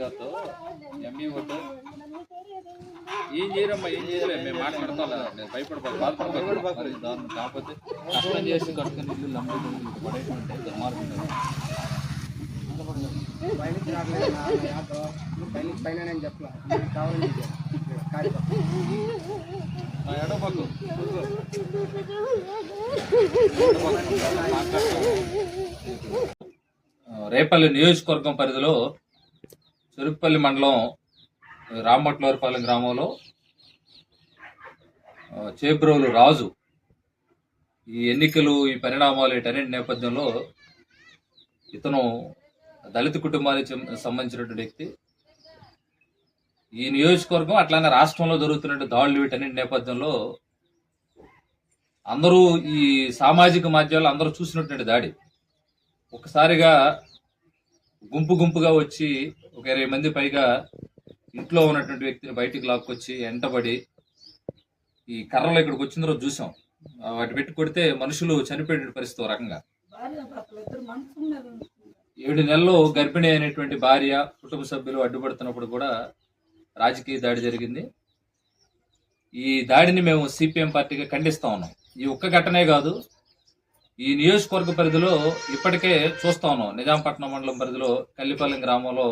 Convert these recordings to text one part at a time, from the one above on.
గారితో ME vote ఏం చేయరమ్మా ఏం చేయలే మేము మాట్లాడతాం నేను భయపడబాకు బాధపడబాకు దాన్ని కాకపోతే కష్టం చేసి కట్టుకుని ఇల్లు లంబడి పడేటువంటి దుర్మార్గం పైన నేను చెప్పలా ఎడబాకు రేపల్లి నియోజకవర్గం పరిధిలో చెరుకుపల్లి మండలం రామభట్లవరపాలెం గ్రామంలో చేబ్రోలు రాజు ఈ ఎన్నికలు ఈ పరిణామాలు వీటన్నిటి నేపథ్యంలో ఇతను దళిత కుటుంబానికి సంబంధించినటువంటి వ్యక్తి. ఈ నియోజకవర్గం అట్లానే రాష్ట్రంలో జరుగుతున్న దాడులు వీటన్నిటి నేపథ్యంలో అందరూ ఈ సామాజిక మాధ్యమాలు అందరూ చూసినటువంటి దాడి. ఒకసారిగా గుంపు గుంపుగా వచ్చి ఒక ఇరవై మంది పైగా ఇంట్లో ఉన్నటువంటి వ్యక్తిని బయటికి లాక్కొచ్చి ఎంటబడి ఈ కర్రలు ఇక్కడికి వచ్చిన రోజు చూసాం. వాటి పెట్టి కొడితే మనుషులు చనిపోయే పరిస్థితి రకంగా. ఏడు నెలలు గర్భిణి అయినటువంటి భార్య కుటుంబ సభ్యులు అడ్డుపడుతున్నప్పుడు కూడా రాజకీయ దాడి జరిగింది. ఈ దాడిని మేము సిపిఎం పార్టీగా ఖండిస్తా ఉన్నాం. ఈ ఒక్క ఘటనే కాదు ఈ నియోజకవర్గ పరిధిలో ఇప్పటికే చూస్తా ఉన్నాం. నిజాంపట్నం మండలం పరిధిలో కల్లిపాలెం గ్రామంలో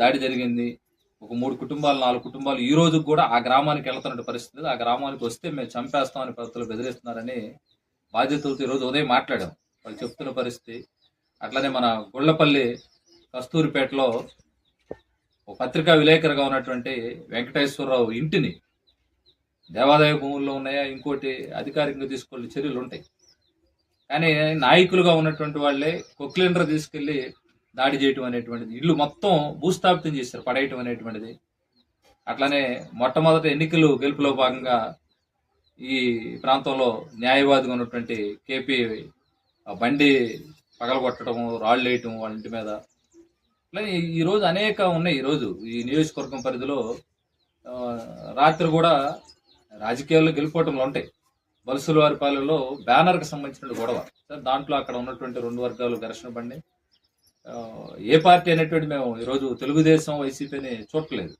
దాడి జరిగింది. ఒక మూడు కుటుంబాలు నాలుగు కుటుంబాలు ఈ రోజు కూడా ఆ గ్రామానికి వెళ్తున్న పరిస్థితి ఆ గ్రామానికి వస్తే మేము చంపేస్తామని పద్ధతులు బెదిరిస్తున్నారని బాధ్యతలతో ఈరోజు ఉదయం మాట్లాడాం. వాళ్ళు చెప్తున్న పరిస్థితి. అట్లనే మన గుళ్ళపల్లి కస్తూరిపేటలో ఒక పత్రికా విలేకరుగా ఉన్నటువంటి వెంకటేశ్వరరావు ఇంటిని దేవాదాయ భూముల్లో ఉన్నాయా? ఇంకోటి అధికారికంగా తీసుకునే చర్యలు ఉంటాయి. కానీ నాయకులుగా ఉన్నటువంటి వాళ్ళే కొక్లెండర్ తీసుకెళ్ళి దాడి చేయటం అనేటువంటిది. ఇల్లు మొత్తం భూస్థాపితం చేశారు పడేయటం అనేటువంటిది. అట్లానే మొట్టమొదటి ఎన్నికలు గెలుపులో భాగంగా ఈ ప్రాంతంలో న్యాయవాదిగా ఉన్నటువంటి కేపీ బండి పగలగొట్టడం రాళ్ళు వేయటం వాళ్ళ ఇంటి మీద. ఇట్లా ఈ- రోజు అనేక ఉన్నాయి. ఈ రోజు ఈ నియోజకవర్గం పరిధిలో రాత్రి కూడా రాజకీయాల్లో గెలుపోవటంలో ఉంటాయి. బలుసుల వారి బ్యానర్కి సంబంధించిన గొడవ. సార్ దాంట్లో అక్కడ ఉన్నటువంటి రెండు వర్గాలు ఘర్షణ పడి ఏ పార్టీ అనేటువంటి మేము ఈరోజు తెలుగుదేశం వైసీపీని చూడలేదు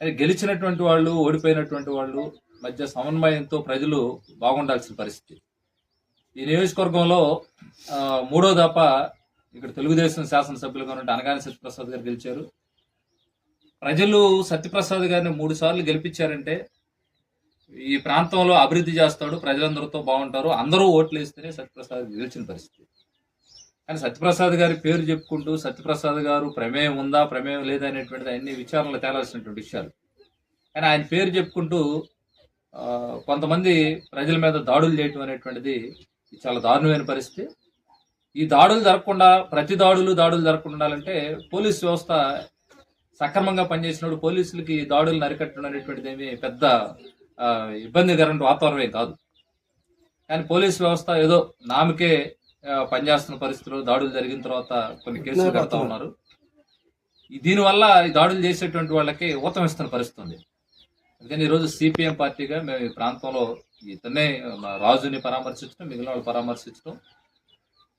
అది గెలిచినటువంటి వాళ్ళు ఓడిపోయినటువంటి వాళ్ళు మధ్య సమన్వయంతో ప్రజలు బాగుండాల్సిన పరిస్థితి. ఈ నియోజకవర్గంలో మూడో దాప ఇక్కడ తెలుగుదేశం శాసనసభ్యులుగా ఉన్న అనగాని సత్యప్రసాద్ గారు గెలిచారు. ప్రజలు సత్యప్రసాద్ గారిని మూడు సార్లు గెలిపించారంటే ఈ ప్రాంతంలో అభివృద్ధి చేస్తాడు ప్రజలందరితో బాగుంటారు అందరూ ఓట్లు వేస్తేనే సత్యప్రసాద్ గెలిచిన పరిస్థితి. కానీ సత్యప్రసాద్ గారి పేరు చెప్పుకుంటూ సత్యప్రసాద్ గారు ప్రమేయం ఉందా ప్రమేయం లేదా అనేటువంటిది అన్ని విచారణలు తేలాల్సినటువంటి విషయాలు. కానీ ఆయన పేరు చెప్పుకుంటూ ఆ, కొంతమంది ప్రజల మీద దాడులు చేయటం అనేటువంటిది చాలా దారుణమైన పరిస్థితి. ఈ దాడులు జరగకుండా ప్రతి దాడులు దాడులు జరగకుండా ఉండాలంటే పోలీస్ వ్యవస్థ సక్రమంగా పనిచేసినప్పుడు పోలీసులకి దాడులు దాడులను అరికట్టడం అనేటువంటిది ఏమి పెద్ద ఆ, ఇబ్బందికరమైన వాతావరణం ఏం కాదు. కానీ పోలీస్ వ్యవస్థ ఏదో నామకే పనిచేస్తున్న పరిస్థితుల్లో దాడులు జరిగిన తర్వాత కొన్ని కేసులు కడతా ఉన్నారు. దీనివల్ల ఈ దాడులు చేసేటువంటి వాళ్ళకి ఊతం ఇస్తున్న పరిస్థితి ఉంది. అందుకని ఈరోజు సిపిఎం పార్టీగా మేము ఈ ప్రాంతంలో ఇతనే రాజుని పరామర్శించడం మిగిలిన వాళ్ళు పరామర్శించడం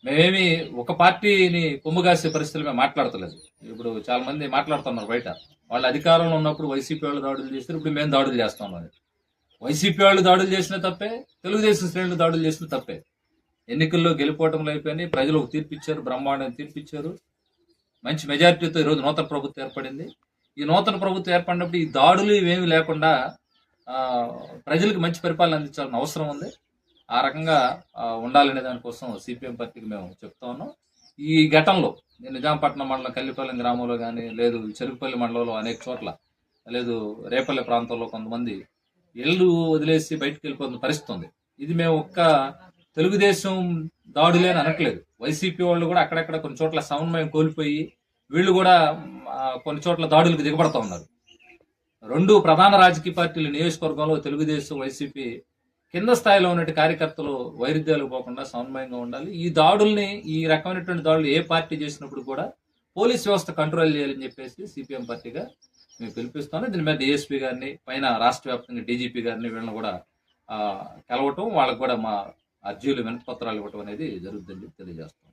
మేమేమి ఒక పార్టీని కొమ్ముగాసే పరిస్థితులు మేము మాట్లాడతలేదు. ఇప్పుడు చాలా మంది మాట్లాడుతున్నారు బయట. వాళ్ళు అధికారంలో ఉన్నప్పుడు వైసీపీ వాళ్ళు దాడులు చేస్తారు ఇప్పుడు మేము దాడులు చేస్తాం వైసీపీ వాళ్ళు దాడులు చేసిన తప్పే తెలుగుదేశం శ్రేణులు దాడులు చేసిన తప్పే. ఎన్నికల్లో గెలిపోవటంలో అయిపోయినాయి ప్రజలు ఒక తీర్పిచ్చారు బ్రహ్మాండం తీర్పిచ్చారు. మంచి మెజారిటీతో ఈరోజు నూతన ప్రభుత్వం ఏర్పడింది. ఈ నూతన ప్రభుత్వం ఏర్పడినప్పుడు ఈ దాడులు ఇవేమి లేకుండా ప్రజలకు మంచి పరిపాలన అందించాల్సిన అవసరం ఉంది. ఆ రకంగా ఉండాలనే దానికోసం సిపిఎం పార్టీకి మేము చెప్తా ఉన్నాం. ఈ ఘటనలో నిజాంపట్నం మండలం కల్లిపల్లి గ్రామంలో కానీ లేదు చెరుకుపల్లి మండలంలో అనేక చోట్ల లేదు రేపల్లి ప్రాంతంలో కొంతమంది ఇళ్ళు వదిలేసి బయటకు వెళ్ళిపోతున్న పరిస్థితి ఉంది. ఇది మేము ఒక్క తెలుగుదేశం దాడులే అని అనట్లేదు. వైసీపీ వాళ్ళు కూడా అక్కడక్కడ కొన్ని చోట్ల సమన్వయం కోల్పోయి వీళ్ళు కూడా కొన్ని చోట్ల దాడులకు దిగబడతా ఉన్నారు. రెండు ప్రధాన రాజకీయ పార్టీల నియోజకవర్గంలో తెలుగుదేశం వైసీపీ కింద స్థాయిలో ఉన్న కార్యకర్తలు వైరుధ్యాలు పోకుండా సమన్వయంగా ఉండాలి. ఈ దాడుల్ని ఈ రకమైనటువంటి దాడులు ఏ పార్టీ చేసినప్పుడు కూడా పోలీస్ వ్యవస్థ కంట్రోల్ చేయాలని చెప్పేసి సిపిఎం పార్టీగా మేము పిలిపిస్తాను. దీని మీద ఏఎస్పీ గారిని పైన రాష్ట్ర వ్యాప్తంగా డీజీపీ గారిని వీళ్ళని కూడా కలవటం వాళ్ళకు కూడా మా అర్జీలు వినపత్రాలు ఇవ్వటం అనేది జరుగుతుందని తెలియజేస్తాం.